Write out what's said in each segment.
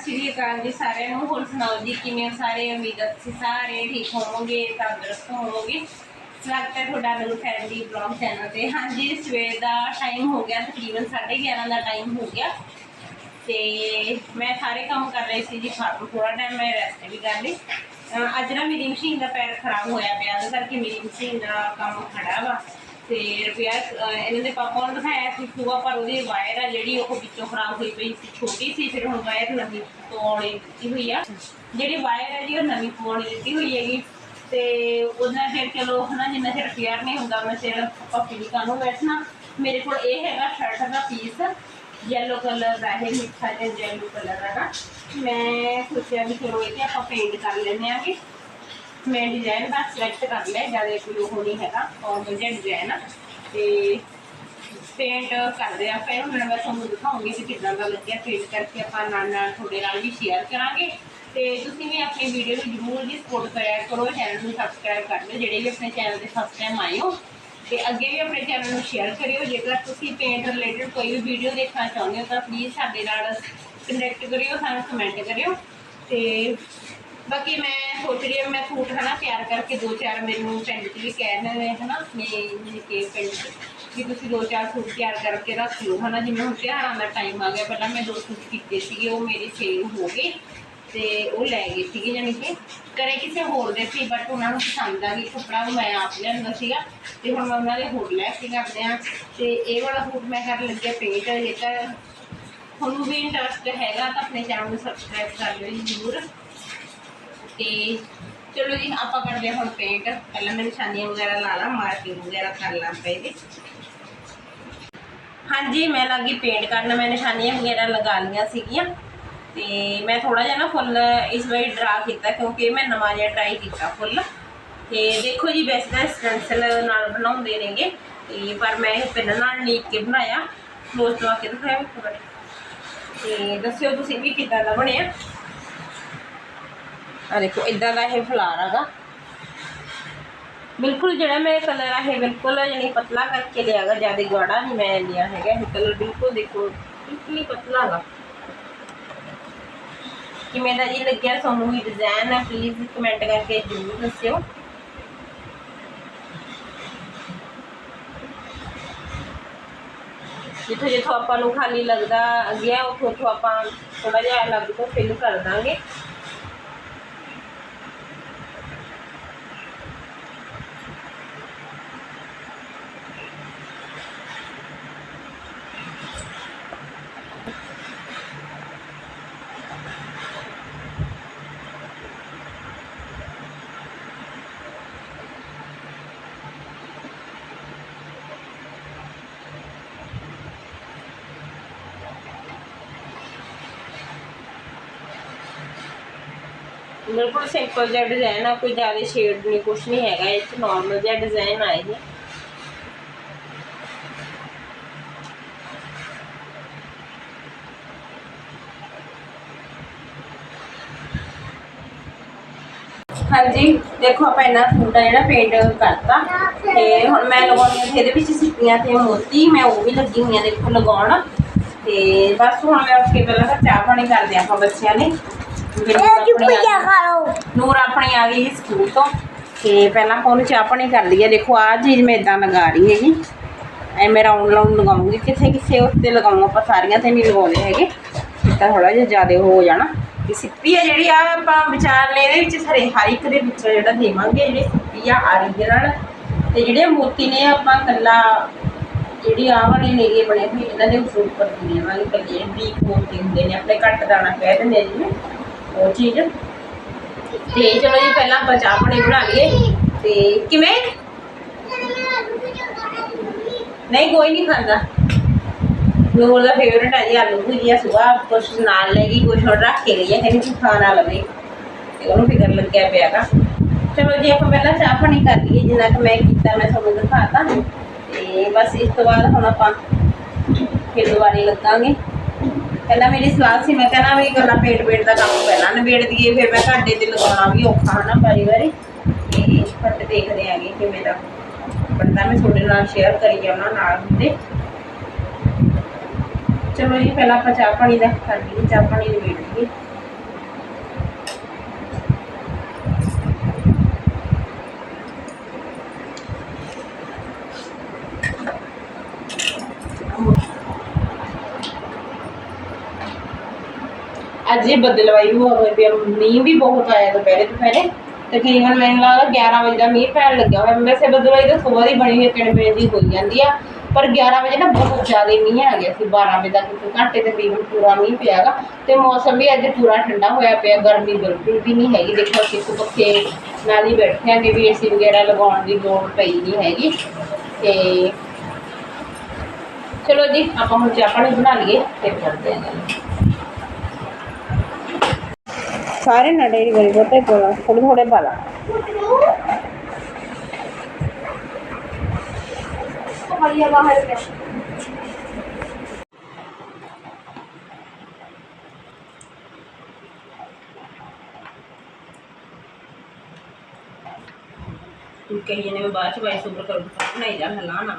ਸਤਿ ਸ਼੍ਰੀ ਅਕਾਲ ਜੀ ਸਾਰਿਆਂ ਨੂੰ। ਹੋਰ ਸੁਣਾਓ ਜੀ, ਕਿਵੇਂ ਸਾਰੇ? ਉਮੀਦ ਹੈ ਤੁਸੀਂ ਸਾਰੇ ਠੀਕ ਹੋਵੋਗੇ, ਤੰਦਰੁਸਤ ਹੋਵੋਗੇ। ਸਵਾਗਤ ਹੈ ਤੁਹਾਡਾ ਮੇਰੇ ਫੈਮਿਲੀ ਬਲੌਗ ਚੈਨਲ ਤੇ। ਹਾਂਜੀ, ਸਵੇਰ ਦਾ ਟਾਈਮ ਹੋ ਗਿਆ, ਤਕਰੀਬਨ 11:30 ਦਾ ਟਾਈਮ ਹੋ ਗਿਆ। ਤੇ ਮੈਂ ਸਾਰੇ ਕੰਮ ਕਰ ਰਹੀ ਸੀ ਜੀ, ਫਾਰਮ ਥੋੜਾ ਟਾਈਮ ਮੈਂ ਰੈਸਟ ਵੀ ਕਰ ਲਈ। ਅੱਜ ਨਾ ਮੇਰੀ ਮਸ਼ੀਨ ਦਾ ਪੈਰ ਖਰਾਬ ਹੋਇਆ ਪਿਆ, ਉਹਦੇ ਕਰਕੇ ਮੇਰੀ ਮਸ਼ੀਨ ਦਾ ਕੰਮ ਖੜਾ ਵਾ। ਤੇ ਰਿਪੇਅਰ ਇਹਨਾਂ ਦੇ ਪਾਪਾ ਨੂੰ ਦਿਖਾਇਆ ਸੀ ਸੁਬਾ ਪਰ ਉਹਦੀ ਵਾਇਰ ਆ ਜਿਹੜੀ ਉਹ ਵਿੱਚੋਂ ਖਰਾਬ ਹੋਈ ਪਈ ਸੀ, ਛੋਟੀ ਸੀ, ਫਿਰ ਹੁਣ ਵਾਇਰ ਨਵੀਂ ਪਵਾਉਣੀ ਦਿੱਤੀ ਹੋਈ ਆ। ਜਿਹੜੀ ਵਾਇਰ ਹੈ ਜੀ, ਉਹ ਨਵੀਂ ਪਵਾਉਣੀ ਦਿੱਤੀ ਹੋਈ ਹੈਗੀ। ਤੇ ਉਹਨਾਂ ਫਿਰ ਚਲੋ, ਹਨਾ, ਜਿੰਨਾ ਚਿਰ ਰਿਪੇਅਰ ਨਹੀਂ ਹੁੰਦਾ ਉਹਨਾਂ ਚਿਰ ਆਪਾਂ ਦੀ ਨੂੰ ਬੈਠਣਾ? ਮੇਰੇ ਕੋਲ ਇਹ ਹੈਗਾ ਸ਼ਰਟ ਦਾ ਪੀਸ ਯੈਲੋ ਕਲਰ ਦਾ ਹੈ ਮਿੱਠਾ ਜਿਹਾ ਯੈਲੋ ਕਲਰ ਦਾ ਮੈਂ ਸੋਚਿਆ ਵੀ ਚਲੋ ਇਹ ਤੇ ਆਪਾਂ ਪੇਂਟ ਕਰ ਲੈਂਦੇ ਆਂਗੇ। ਮੈਂ ਡਿਜ਼ਾਈਨ ਬਸ ਸਿਲੈਕਟ ਕਰ ਲਿਆ, ਜ਼ਿਆਦਾ ਕੋਈ ਉਹ ਨਹੀਂ ਹੈਗਾ ਔਰ ਵਧੀਆ ਡਿਜ਼ਾਈਨ ਆ। ਤੇ ਪੇਂਟ ਕਰਦੇ ਆ ਫਿਰ ਹੁਣ ਮੈਂ ਤੁਹਾਨੂੰ ਦਿਖਾਉਂਗੀ ਕਿ ਕਿੱਦਾਂ ਦਾ ਲੱਗਿਆ। ਪੇਂਟ ਕਰਕੇ ਆਪਾਂ ਨਾਲ ਨਾਲ ਤੁਹਾਡੇ ਨਾਲ ਵੀ ਸ਼ੇਅਰ ਕਰਾਂਗੇ। ਤੇ ਤੁਸੀਂ ਵੀ ਆਪਣੀ ਵੀਡੀਓ ਨੂੰ ਜ਼ਰੂਰ ਜੀ ਸਪੋਰਟ ਕਰਿਆ ਕਰੋ ਚੈਨਲ ਨੂੰ ਸਬਸਕ੍ਰਾਈਬ ਕਰ ਲਿਓ, ਜਿਹੜੇ ਵੀ ਆਪਣੇ ਚੈਨਲ ਤੇ ਫਸਟ ਟਾਈਮ ਆਏ ਹੋ। ਤੇ ਅੱਗੇ ਵੀ ਆਪਣੇ ਚੈਨਲ ਨੂੰ ਸ਼ੇਅਰ ਕਰਿਓ। ਜੇਕਰ ਤੁਸੀਂ ਪੇਂਟ ਰਿਲੇਟਡ ਕੋਈ ਵੀ ਵੀਡੀਓ ਦੇਖਣਾ ਚਾਹੁੰਦੇ ਹੋ, ਤਾਂ ਪਲੀਜ਼ ਸਾਡੇ ਨਾਲ ਕਨੈਕਟ ਕਰਿਓ, ਸਾਨੂੰ ਕਮੈਂਟ ਕਰਿਓ। ਤੇ ਬਾਕੀ ਮੈਂ ਸੋਚ ਰਹੀ ਹਾਂ ਮੈਂ ਸੂਟ ਹਨਾ ਤਿਆਰ ਕਰਕੇ ਦੋ ਚਾਰ ਮੈਨੂੰ ਪਿੰਡ 'ਚ ਵੀ ਕਹਿ ਰਹੇ ਹਨਾ ਮੈਂ ਜਿਵੇਂ ਕਿ ਪਿੰਡ 'ਚ, ਵੀ ਤੁਸੀਂ ਦੋ ਚਾਰ ਸੂਟ ਤਿਆਰ ਕਰਕੇ ਰੱਖ ਲਓ ਹਨਾ, ਜਿਵੇਂ ਹੁਣ ਤਿਉਹਾਰਾਂ ਦਾ ਟਾਈਮ ਆ ਗਿਆ, ਪਹਿਲਾਂ ਮੈਂ ਦੋ ਸੂਟ ਕੀਤੇ ਸੀਗੇ, ਉਹ ਮੇਰੇ ਸੇਲ ਹੋ ਗਏ ਤੇ ਉਹ ਲੈ ਗਏ ਸੀਗੇ ਜਾਣੀ ਕਿ ਕਰੇ ਕਿਸੇ ਹੋਰ ਦੇ ਸੀ ਬਟ ਉਹਨਾਂ ਨੂੰ ਪਸੰਦ ਆ ਗਈ ਕੱਪੜਾ, ਉਹ ਮੈਂ ਆਪ ਲਿਆਂਦਾ ਸੀਗਾ ਤੇ ਹੁਣ ਮੈਂ ਉਹਨਾਂ ਦੇ ਹੋਰ ਲੈ ਕੇ ਕਰਦੇ ਆ ਤੇ ਇਹ ਵਾਲਾ ਸੂਟ ਮੈਂ ਕਰ ਲੱਗਿਆ ਪੇਂਟ ਜੇਕਰ ਤੁਹਾਨੂੰ ਵੀ ਇੰਟਰਸਟ ਹੈਗਾ ਤਾਂ ਆਪਣੇ ਚੈਨਲ ਨੂੰ ਸਬਸਕ੍ਰਾਈਬ ਕਰ ਲਿਓ ਜੀ ਜ਼ਰੂਰ। ਤੇ ਚਲੋ ਜੀ, ਆਪਾਂ ਕਰਦੇ ਹਾਂ ਹੁਣ ਪੇਂਟ ਪਹਿਲਾਂ ਮੈਂ ਨਿਸ਼ਾਨੀਆਂ ਵਗੈਰਾ ਲਾ ਲਾਂ ਮਾਰਕਿੰਗ ਵਗੈਰਾ ਕਰ ਲਾਂ ਪਹਿਲੇ ਹਾਂਜੀ, ਮੈਂ ਲੱਗੀ ਪੇਂਟ ਕਰਨ। ਮੈਂ ਨਿਸ਼ਾਨੀਆਂ ਵਗੈਰਾ ਲਗਾ ਲਈਆਂ ਸੀਗੀਆਂ। ਤੇ ਮੈਂ ਥੋੜਾ ਜਿਹਾ ਨਾ ਫੁੱਲ ਇਸ ਵਾਰੀ ਡਰਾ ਕੀਤਾ, ਕਿਉਂਕਿ ਮੈਂ ਨਵਾਂ ਜਿਹਾ ਟਰਾਈ ਕੀਤਾ ਫੁੱਲ। ਤੇ ਦੇਖੋ ਜੀ, ਵੈਸੇ ਤਾਂ ਸਟੈਂਸਲ ਨਾਲ ਬਣਾਉਂਦੇ ਨੇਗੇ। ਤੇ ਪਰ ਮੈਂ ਇਹ ਪਿੰਨ ਨਾਲ ਲੀਕ ਕੇ ਬਣਾਇਆ। ਕਲੋਜ਼ ਤੋਂ ਆ ਕੇ ਦਿਖਾਇਆ ਇੱਕ ਤੇ ਦੱਸਿਓ ਤੁਸੀਂ ਵੀ ਕਿੱਦਾਂ ਦਾ ਬਣਿਆ। ਆ ਦੇਖੋ ਇਦਾਂ ਦਾ ਇਹ ਫਲਾਰ ਹੈਗਾ। ਬਿਲਕੁਲ ਜਿਹੜਾ ਮੇਰੇ ਕਲਰ ਆ, ਇਹ ਬਿਲਕੁਲ ਯਾਨੀ ਪਤਲਾ ਕਰਕੇ ਲਿਆਗਾ, ਜ਼ਿਆਦਾ ਗਾੜਾ ਨਹੀਂ ਮੈਂ ਲਿਆ ਹੈਗਾ ਇਹ ਕਲਰ ਬਿਲਕੁਲ ਦੇਖੋ, ਬਿਲਕੁਲ ਹੀ ਪਤਲਾ ਹੈਗਾ। ਕਿਵੇਂ ਦਾ ਜੀ ਲੱਗਿਆ ਤੁਹਾਨੂੰ ਵੀ ਡਿਜ਼ਾਈਨ ਹੈ ਪਲੀਜ਼ ਕਮੈਂਟ ਕਰਕੇ ਜ਼ਰੂਰ ਦੱਸਿਓ। ਜਿੱਥੋਂ ਜਿੱਥੋਂ ਆਪਾਂ ਨੂੰ ਖਾਲੀ ਲੱਗਦਾ ਗਿਆ ਉੱਥੋਂ ਉੱਥੋਂ ਆਪਾਂ ਥੋੜਾ ਜਿਹਾ ਅਲੱਗ ਤੋਂ ਫਿਲ ਕਰ ਦਾਂਗੇ। ਬਿਲਕੁਲ ਸਿੰਪਲ ਜਿਹਾ ਡਿਜ਼ਾਈਨ ਆ, ਕੋਈ ਜ਼ਿਆਦਾ ਸ਼ੇਡ ਨਹੀਂ ਕੁਝ ਨਹੀਂ ਹੈਗਾ, ਇਹ ਚ ਨਾਰਮਲ ਜਿਹਾ ਡਿਜ਼ਾਈਨ ਆ ਇਹ। ਹਾਂਜੀ, ਦੇਖੋ ਆਪਾਂ ਇਹਨਾਂ ਸੂਟ ਆ ਜਿਹੜਾ ਪੇਂਟ ਕਰਤਾ, ਤੇ ਹੁਣ ਮੈਂ ਲਗਾਉਣੀ ਆ, ਇਹਦੇ ਵਿੱਚ ਸਿੱਪੀਆਂ ਤੇ ਮੋਤੀ, ਮੈਂ ਉਹ ਵੀ ਲੱਗੀ ਹੋਈਆਂ ਦੇਖੋ ਲਗਾਉਣ। ਤੇ ਬਸ ਹੁਣ ਮੈਂ ਉਸ ਕੇ ਪਹਿਲਾਂ ਚਾਹ ਪਾਣੀ ਕਰਦੇ ਆਪਾਂ ਬੱਚਿਆਂ ਨੇ ਫਿਰ ਨੂਰ ਆਪਣੀ ਆ ਗਈ- ਨੂਰ ਆਪਣੀ ਆ ਗਈ ਸੀ ਸਕੂਲ ਤੋਂ। ਤੇ ਪਹਿਲਾਂ ਆਪਾਂ ਉਹਨੂੰ ਚਾਹ ਪਾਣੀ ਕਰ ਲਈਏ। ਦੇਖੋ ਆਹ ਚੀਜ਼ ਮੈਂ ਇਦਾਂ ਲਗਾ ਰਹੀ ਹੈਗੀ। ਐ ਮੈਂ ਰਾਉਂਡ ਰਾਉਂਡ ਲਗਾਉਂਗੀ। ਕਿਸੇ ਕਿਸੇ ਉੱਤੇ ਲਗਾਉਂ ਆਪਾਂ ਸਾਰੀਆਂ ਤੇ ਨਹੀਂ ਲਗਾਉਣੇ ਹੈਗੇ। ਤਾਂ ਥੋੜਾ ਜਿਹਾ ਜ਼ਿਆਦਾ ਹੋ ਜਾਣਾ। ਤੇ ਸਿੱਪੀ ਹੈ ਜਿਹੜੀ ਆ ਆਪਾਂ ਵਿਚਾਰ ਲੈ ਇਹਦੇ ਵਿੱਚ ਸਾਰੇ ਹਰ ਇੱਕ ਦੇ ਵਿੱਚ ਜਿਹੜਾ ਦੇਵਾਂਗੇ ਜਿਹੜੀ ਸਿੱਪੀ ਆ original ਤੇ ਜਿਹੜੇ ਮੋਤੀ ਨੇ ਆਪਾਂ ਕੱਲਾ ਜਿਹੜੀ ਆਹ ਵਾਲੀ ਨੇ ਇਹ ਬਣੇ ਹੋਏ ਇਹਨਾਂ ਦੇ ਉੱਪਰ ਦਿੰਦੇ ਵਾਲੀ ਕੱਲੀ ਬਰੀਕ ਮੋਤੀ ਹੁੰਦੇ ਨੇ ਆਪਣੇ ਕੱਟ ਦਾਣਾ ਕਹਿ ਦਿੰਦੇ ਨੇ। ਉਹ ਚੀਜ਼। ਤੇ ਚਲੋ ਜੀ, ਪਹਿਲਾਂ ਆਪਾਂ ਚਾਹ ਪਾਣੀ ਬਣਾ ਲਈਏ। ਤੇ ਕਿਵੇਂ? ਨਹੀਂ, ਕੋਈ ਨਹੀਂ ਖਾਂਦਾ। ਨੂਰ ਦਾ ਫੇਵਰਟ ਹੈ ਜੀ, ਆਲੂ ਭੁਜੀਆ ਸੁਆ ਕੁਛ ਨਾਲ ਲੈ ਗਈ, ਕੁਛ ਹੋਰ ਰੱਖ ਕੇ ਗਈ ਹੈ, ਕਹਿੰਦੀ ਤੂੰ ਖਾਣਾ ਲਵੇ। ਤੇ ਉਹਨੂੰ ਫਿਕਰ ਲੱਗਿਆ ਪਿਆਗਾ ਚਲੋ ਜੀ, ਆਪਾਂ ਪਹਿਲਾਂ ਚਾਹ ਪਾਣੀ ਕਰ ਲਈਏ। ਜਿੰਨਾ ਕਿ ਮੈਂ ਕੀਤਾ, ਮੈਂ ਤੁਹਾਨੂੰ ਦਿਖਾਤਾ। ਤੇ ਬਸ ਇਸ ਤੋਂ ਬਾਅਦ ਹੁਣ ਆਪਾਂ ਫਿਰ ਦੁਬਾਰੇ ਲੱਗਾਂਗੇ। ਪਹਿਲਾਂ ਮੇਰੀ ਸਲਾਹ ਸੀ, ਮੈਂ ਕਹਿੰਦਾ ਵੀ ਗੱਲਾਂ ਪੇਟ ਪੇਟ ਦਾ ਕੰਮ ਪਹਿਲਾਂ ਨਿਬੇੜ ਦਈਏ, ਫਿਰ ਮੈਂ ਘਾਟੇ ਤੇ ਲਗਾਉਣਾ ਵੀ ਔਖਾ ਹਨਾ ਵਾਰੀ ਵਾਰੀ। ਤੇ ਫਟ ਦੇਖਦੇ ਆਂਗੇ ਕਿਵੇਂ ਦਾ ਬੰਦਾ ਮੈਂ ਤੁਹਾਡੇ ਨਾਲ ਸ਼ੇਅਰ ਕਰੀ ਜਾਵਾਂ ਨਾਲ ਹੁੰਦੇ। ਚਲੋ ਜੀ, ਪਹਿਲਾਂ ਆਪਾਂ ਚਾਹ ਪਾਣੀ ਦਾ ਕਰ ਲਈਏ ਚਾਹ ਪਾਣੀ ਨਿਬੇੜ ਲਈਏ ਅੱਜ ਇਹ ਬੱਦਲਵਾਈ ਵੀ ਬਹੁਤ ਹੋਈ ਪਈ ਆ ਮੀਂਹ ਵੀ ਤਕਰੀਬਨ ਮੈਨੂੰ ਲੱਗਦਾ 11 ਵਜੇ ਦਾ ਮੀਂਹ ਪੈਣ ਲੱਗਿਆ ਹੋਇਆ। ਵੈਸੇ ਬੱਦਲਵਾਈ ਤਾਂ ਸਵੇਰ ਦੀ ਬਣੀ ਹੋਈ ਕਿਣ ਦੀ ਹੋਈ ਜਾਂਦੀ ਆ। ਪਰ 11 ਵਜੇ ਨਾ ਬਹੁਤ ਜ਼ਿਆਦਾ ਮੀਂਹ ਆ ਗਿਆ ਸੀ 12 ਵਜੇ ਤੱਕ। ਇੱਕ ਘੰਟੇ ਤਕਰੀਬਨ ਪੂਰਾ ਮੀਂਹ ਪਿਆਗਾ ਤੇ ਮੌਸਮ ਵੀ ਅੱਜ ਪੂਰਾ ਠੰਡਾ ਹੋਇਆ ਪਿਆ। ਗਰਮੀ ਬਿਲਕੁਲ ਵੀ ਨਹੀਂ ਹੈਗੀ। ਦੇਖੋ, ਅਸੀਂ ਇੱਕ ਪੱਖੇ ਨਾਲ ਹੀ ਬੈਠੇ ਆਂਗੇ ਵੀ ਏਸੀ ਵਗੈਰਾ ਲਗਾਉਣ ਦੀ ਲੋੜ ਪਈ ਨਹੀਂ ਹੈਗੀ। ਤੇ ਚਲੋ ਜੀ, ਆਪਾਂ ਹੁਣ ਚਾਹ ਪਾਣੀ ਬਣਾ ਲਈਏ ਤੇ ਕਰਦੇ ਆਂ सारे ना डेरी गरीब होते बोला थोड़े थोड़े पाला कहीं ने बाद वाइस ऊपर कर नहीं जा हिलाना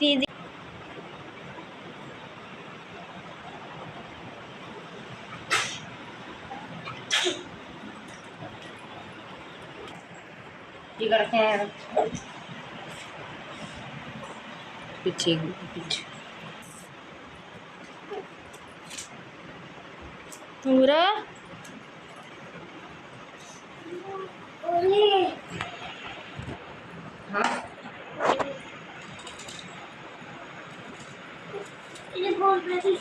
दीदी मिट्टी का रखे हैं पीछे पीछे पूरा हाँ ये बोल रही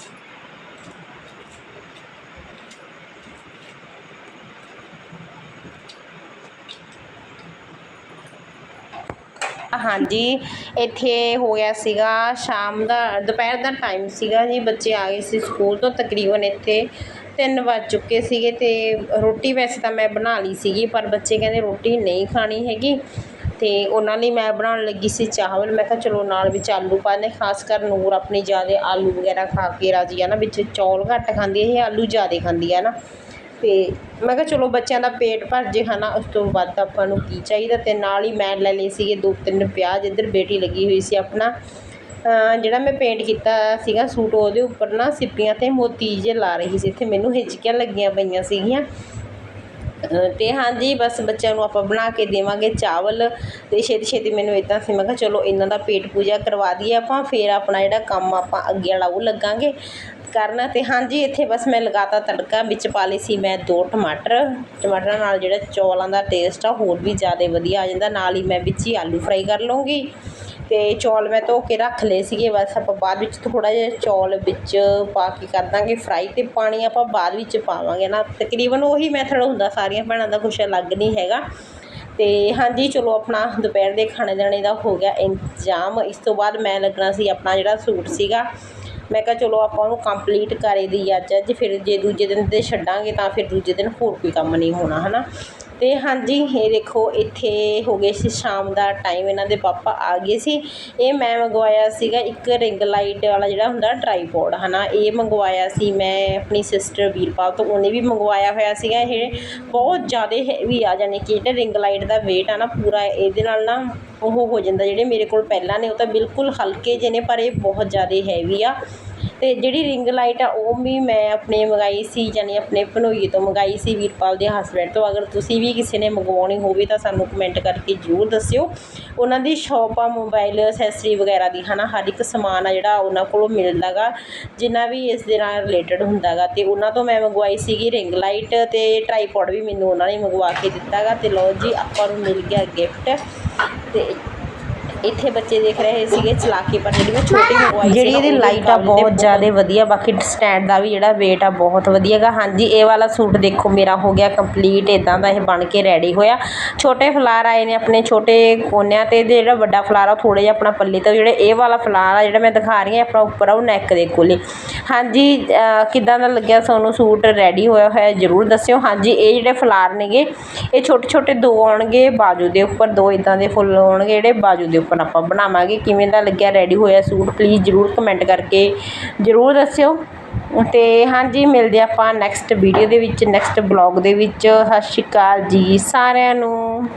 ਹਾਂਜੀ, ਇੱਥੇ ਹੋ ਗਿਆ ਸੀਗਾ, ਸ਼ਾਮ ਦਾ, ਦੁਪਹਿਰ ਦਾ ਟਾਈਮ ਸੀਗਾ ਜੀ, ਬੱਚੇ ਆ ਗਏ ਸੀ ਸਕੂਲ ਤੋਂ, ਤਕਰੀਬਨ ਇੱਥੇ ਤਿੰਨ ਵੱਜ ਚੁੱਕੇ ਸੀਗੇ ਅਤੇ ਰੋਟੀ ਵੈਸੇ ਤਾਂ ਮੈਂ ਬਣਾ ਲਈ ਸੀਗੀ, ਪਰ ਬੱਚੇ ਕਹਿੰਦੇ ਰੋਟੀ ਨਹੀਂ ਖਾਣੀ ਹੈਗੀ ਅਤੇ ਉਹਨਾਂ ਲਈ ਮੈਂ ਬਣਾਉਣ ਲੱਗੀ ਸੀ ਚਾਵਲ, ਮੈਂ ਕਿਹਾ ਚਲੋ ਨਾਲ ਵਿੱਚ ਆਲੂ ਪਾ ਪਾਣੇ ਖਾਸ ਕਰ ਨੂਰ ਆਪਣੀ ਜ਼ਿਆਦਾ ਆਲੂ ਵਗੈਰਾ ਖਾ ਕੇ ਰਾਜੀ ਆ ਨਾ, ਵਿੱਚ ਚੌਲ ਘੱਟ ਖਾਂਦੀ ਹੈ, ਇਹ ਆਲੂ ਜ਼ਿਆਦਾ ਖਾਂਦੀ ਹੈ ਨਾ। ਅਤੇ ਮੈਂ ਕਿਹਾ ਚਲੋ ਬੱਚਿਆਂ ਦਾ ਪੇਟ ਭਰ ਜੇ ਹਨਾ, ਉਸ ਤੋਂ ਵੱਧ ਆਪਾਂ ਨੂੰ ਕੀ ਚਾਹੀਦਾ? ਅਤੇ ਨਾਲ ਹੀ ਮੈਂ ਲੈ ਲਏ ਸੀਗੇ ਦੋ ਤਿੰਨ ਪਿਆਜ਼, ਇੱਧਰ ਬੇਟੀ ਲੱਗੀ ਹੋਈ ਸੀ ਆਪਣਾ। ਜਿਹੜਾ ਮੈਂ ਪੇਂਟ ਕੀਤਾ ਸੀਗਾ ਸੂਟ, ਉਹਦੇ ਉੱਪਰ ਨਾ ਸਿੱਪੀਆਂ ਤੇ ਮੋਤੀ ਜਿਹੇ ਲਾ ਰਹੀ ਸੀ, ਇੱਥੇ ਮੈਨੂੰ ਹਿਚਕੀਆਂ ਲੱਗੀਆਂ ਪਈਆਂ ਸੀਗੀਆਂ। ਤੇ ਹਾਂਜੀ, ਬਸ ਬੱਚਿਆਂ ਨੂੰ ਆਪਾਂ ਬਣਾ ਕੇ ਦੇਵਾਂਗੇ ਚਾਵਲ ਤੇ ਛੇਤੀ ਛੇਤੀ ਮੈਨੂੰ ਇਦਾਂ ਸੀ, ਮੈਂ ਕਿਹਾ ਚਲੋ ਇਹਨਾਂ ਦਾ ਪੇਟ ਪੂਜਾ ਕਰਵਾ ਦਈਏ ਆਪਾਂ, ਫਿਰ ਆਪਣਾ ਜਿਹੜਾ ਕੰਮ ਆਪਾਂ ਅੱਗੇ ਵਾਲਾ ਉਹ ਲੱਗਾਂਗੇ। ਕਰਨਾ ਤੇ ਹਾਂਜੀ, ਇੱਥੇ ਬਸ ਮੈਂ ਲਗਾਤਾ ਤੜਕਾ ਵਿੱਚ ਪਾ ਲਈ ਸੀ ਮੈਂ ਦੋ ਟਮਾਟਰ, ਟਮਾਟਰਾਂ ਨਾਲ ਜਿਹੜਾ ਚੌਲਾਂ ਦਾ ਟੇਸਟ ਆ, ਹੋਰ ਵੀ ਜ਼ਿਆਦਾ ਵਧੀਆ ਆ ਜਾਂਦਾ, ਨਾਲ ਹੀ ਮੈਂ ਵਿੱਚ ਹੀ ਆਲੂ ਫਰਾਈ ਕਰ ਲਵਾਂਗੀ ਅਤੇ ਚੌਲ ਮੈਂ ਧੋ ਕੇ ਰੱਖ ਲਏ ਸੀਗੇ, ਬਸ ਆਪਾਂ ਬਾਅਦ ਵਿੱਚ ਥੋੜ੍ਹਾ ਜਿਹਾ ਚੌਲ ਵਿੱਚ ਪਾ ਕੇ ਕਰ ਦਾਂਗੇ ਫਰਾਈ ਅਤੇ ਪਾਣੀ ਆਪਾਂ ਬਾਅਦ ਵਿੱਚ ਪਾਵਾਂਗੇ ਨਾ। ਤਕਰੀਬਨ ਉਹੀ ਮੈਥਡ ਹੁੰਦਾ, ਸਾਰੀਆਂ ਭੈਣਾਂ ਦਾ ਕੁਛ ਅਲੱਗ ਨਹੀਂ ਹੈਗਾ। ਅਤੇ ਹਾਂਜੀ, ਚਲੋ ਆਪਣਾ ਦੁਪਹਿਰ ਦੇ ਖਾਣੇ ਦਾਣੇ ਦਾ ਹੋ ਗਿਆ ਇੰਤਜ਼ਾਮ। ਇਸ ਤੋਂ ਬਾਅਦ ਮੈਂ ਲੱਗਣਾ ਸੀ ਆਪਣਾ ਜਿਹੜਾ ਸੂਟ ਸੀਗਾ। ਮੈਂ ਕਿਹਾ ਚਲੋ ਆਪਾਂ ਉਹਨੂੰ ਕੰਪਲੀਟ ਕਰੇ ਦੀ ਅੱਜ ਅੱਜ ਫਿਰ ਜੇ ਦੂਜੇ ਦਿਨ ਤੇ ਛੱਡਾਂਗੇ ਤਾਂ ਫਿਰ ਦੂਜੇ ਦਿਨ ਹੋਰ ਕੋਈ ਕੰਮ ਨਹੀਂ ਹੋਣਾ ਹੈ ਨਾ ਤੇ ਹਾਂਜੀ, ਇਹ ਦੇਖੋ, ਇੱਥੇ ਹੋ ਗਏ ਸੀ ਸ਼ਾਮ ਦਾ ਟਾਈਮ ਇਹਨਾਂ ਦੇ ਪਾਪਾ ਆ ਗਏ ਸੀ। ਇਹ ਮੈਂ ਮੰਗਵਾਇਆ ਸੀਗਾ ਇੱਕ ਰਿੰਗ ਲਾਈਟ ਵਾਲਾ ਜਿਹੜਾ ਹੁੰਦਾ ਟ੍ਰਾਈਪੋਡ ਹਨਾ। ਇਹ ਮੰਗਵਾਇਆ ਸੀ ਮੈਂ ਆਪਣੀ ਸਿਸਟਰ ਵੀਰਪਾਲ ਤੋਂ, ਉਹਨੇ ਵੀ ਮੰਗਵਾਇਆ ਹੋਇਆ ਸੀਗਾ। ਇਹ ਬਹੁਤ ਜ਼ਿਆਦਾ ਹੈਵੀ ਆ, ਜਾਣੀ ਕਿ ਜਿਹੜਾ ਰਿੰਗ ਲਾਈਟ ਦਾ weight ਆ ਨਾ ਪੂਰਾ, ਇਹਦੇ ਨਾਲ ਨਾ ਉਹ ਹੋ ਜਾਂਦਾ, ਜਿਹੜੇ ਮੇਰੇ ਕੋਲ ਪਹਿਲਾਂ ਨੇ, ਉਹ ਤਾਂ ਬਿਲਕੁਲ ਹਲਕੇ ਜਿਹੇ ਨੇ, ਪਰ ਇਹ ਬਹੁਤ ਜ਼ਿਆਦਾ ਹੈਵੀ ਆ। ਅਤੇ ਜਿਹੜੀ ਰਿੰਗ ਲਾਈਟ ਆ, ਉਹ ਵੀ ਮੈਂ ਆਪਣੇ ਮੰਗਵਾਈ ਸੀ ਯਾਨੀ ਆਪਣੇ ਭਨੋਈਏ ਤੋਂ ਮੰਗਵਾਈ ਸੀ ਵੀਰਪਾਲ ਦੇ ਹਸਬੈਂਡ ਤੋਂ। ਅਗਰ ਤੁਸੀਂ ਵੀ ਕਿਸੇ ਨੇ ਮੰਗਵਾਉਣੀ ਹੋਵੇ ਤਾਂ ਸਾਨੂੰ ਕਮੈਂਟ ਕਰਕੇ ਜ਼ਰੂਰ ਦੱਸਿਓ। ਉਹਨਾਂ ਦੀ ਸ਼ੋਪ ਆ ਮੋਬਾਈਲ ਅਸੈਸਰੀ ਵਗੈਰਾ ਦੀ ਹੈ ਨਾ ਹਰ ਇੱਕ ਸਮਾਨ ਆ ਜਿਹੜਾ ਉਹਨਾਂ ਕੋਲੋਂ ਮਿਲਦਾ ਗਾ, ਜਿੰਨਾ ਵੀ ਇਸ ਦੇ ਨਾਲ ਰਿਲੇਟਡ ਹੁੰਦਾ ਗਾ। ਅਤੇ ਉਹਨਾਂ ਤੋਂ ਮੈਂ ਮੰਗਵਾਈ ਸੀਗੀ ਰਿੰਗ ਲਾਈਟ ਅਤੇ ਟਰਾਈਪੋਡ ਵੀ ਮੈਨੂੰ ਉਹਨਾਂ ਨੇ ਮੰਗਵਾ ਕੇ ਦਿੱਤਾ ਗਾ। ਅਤੇ ਲਓ ਜੀ, ਆਪਾਂ ਨੂੰ ਮਿਲ ਗਿਆ ਗਿਫਟ ਅਤੇ ਇੱਥੇ ਬੱਚੇ ਦੇਖ ਰਹੇ ਸੀਗੇ ਚਲਾ ਕੇ ਪਰ ਜਿਹੜੀ ਮੈਂ ਛੋਟੀ ਮੰਗਵਾਈ ਜਿਹੜੀ ਇਹਦੀ ਲਾਈਟ ਆ ਬਹੁਤ ਜ਼ਿਆਦਾ ਵਧੀਆ ਬਾਕੀ ਸਟੈਂਡ ਦਾ ਵੀ ਜਿਹੜਾ weight ਆ ਬਹੁਤ ਵਧੀਆ ਗਾ ਹਾਂਜੀ ਇਹ ਵਾਲਾ ਸੂਟ ਦੇਖੋ ਮੇਰਾ ਹੋ ਗਿਆ ਕੰਪਲੀਟ ਇਦਾਂ ਦਾ ਇਹ ਬਣ ਕੇ ਰੈਡੀ ਹੋਇਆ। ਛੋਟੇ ਫਲਾਰ ਆਏ ਨੇ ਆਪਣੇ ਛੋਟੇ ਕੋਨਿਆਂ ਤੇ ਇਹਦੇ ਜਿਹੜਾ ਵੱਡਾ ਫਲਾਰ ਆ ਥੋੜਾ ਜਿਹਾ ਆਪਣਾ ਪੱਲੇ ਤੋਂ ਜਿਹੜੇ ਇਹ ਵਾਲਾ ਫਲਾਰ ਆ ਜਿਹੜਾ ਮੈਂ ਦਿਖਾ ਰਹੀ ਹਾਂ ਆਪਣਾ ਉੱਪਰ ਆ ਉਹ ਨੈਕ ਦੇ ਕੋਲੇ। ਹਾਂਜੀ ਕਿੱਦਾਂ ਦਾ ਲੱਗਿਆ ਤੁਹਾਨੂੰ ਸੂਟ? ਰੈਡੀ ਹੋਇਆ ਹੋਇਆ ਜਰੂਰ ਦੱਸਿਓ। ਹਾਂਜੀ ਇਹ ਜਿਹੜੇ ਫਲਾਰ ਨੇਗੇ ਇਹ ਛੋਟੇ ਛੋਟੇ ਦੋ ਆਉਣਗੇ ਬਾਜੂ ਦੇ ਉੱਪਰ ਦੋ ਇਦਾਂ ਦੇ ਫੁੱਲ ਆਉਣਗੇ ਜਿਹੜੇ ਬਾਜੂ ਦੇ ਉੱਪਰ ਆਪਾਂ ਬਣਾਵਾਂਗੇ, ਕਿਵੇਂ ਦਾ ਲੱਗਿਆ ਰੈਡੀ ਹੋਇਆ ਸੂਟ ਪਲੀਜ਼ ਜਰੂਰ ਕਮੈਂਟ ਕਰਕੇ ਜਰੂਰ ਦੱਸਿਓ। ਤੇ ਹਾਂਜੀ, ਮਿਲਦੇ ਆਪਾਂ ਨੈਕਸਟ ਵੀਡੀਓ ਦੇ ਵਿੱਚ ਨੈਕਸਟ ਬਲੌਗ ਦੇ ਵਿੱਚ। ਸਤਿ ਸ਼੍ਰੀ ਅਕਾਲ ਜੀ ਸਾਰਿਆਂ ਨੂੰ।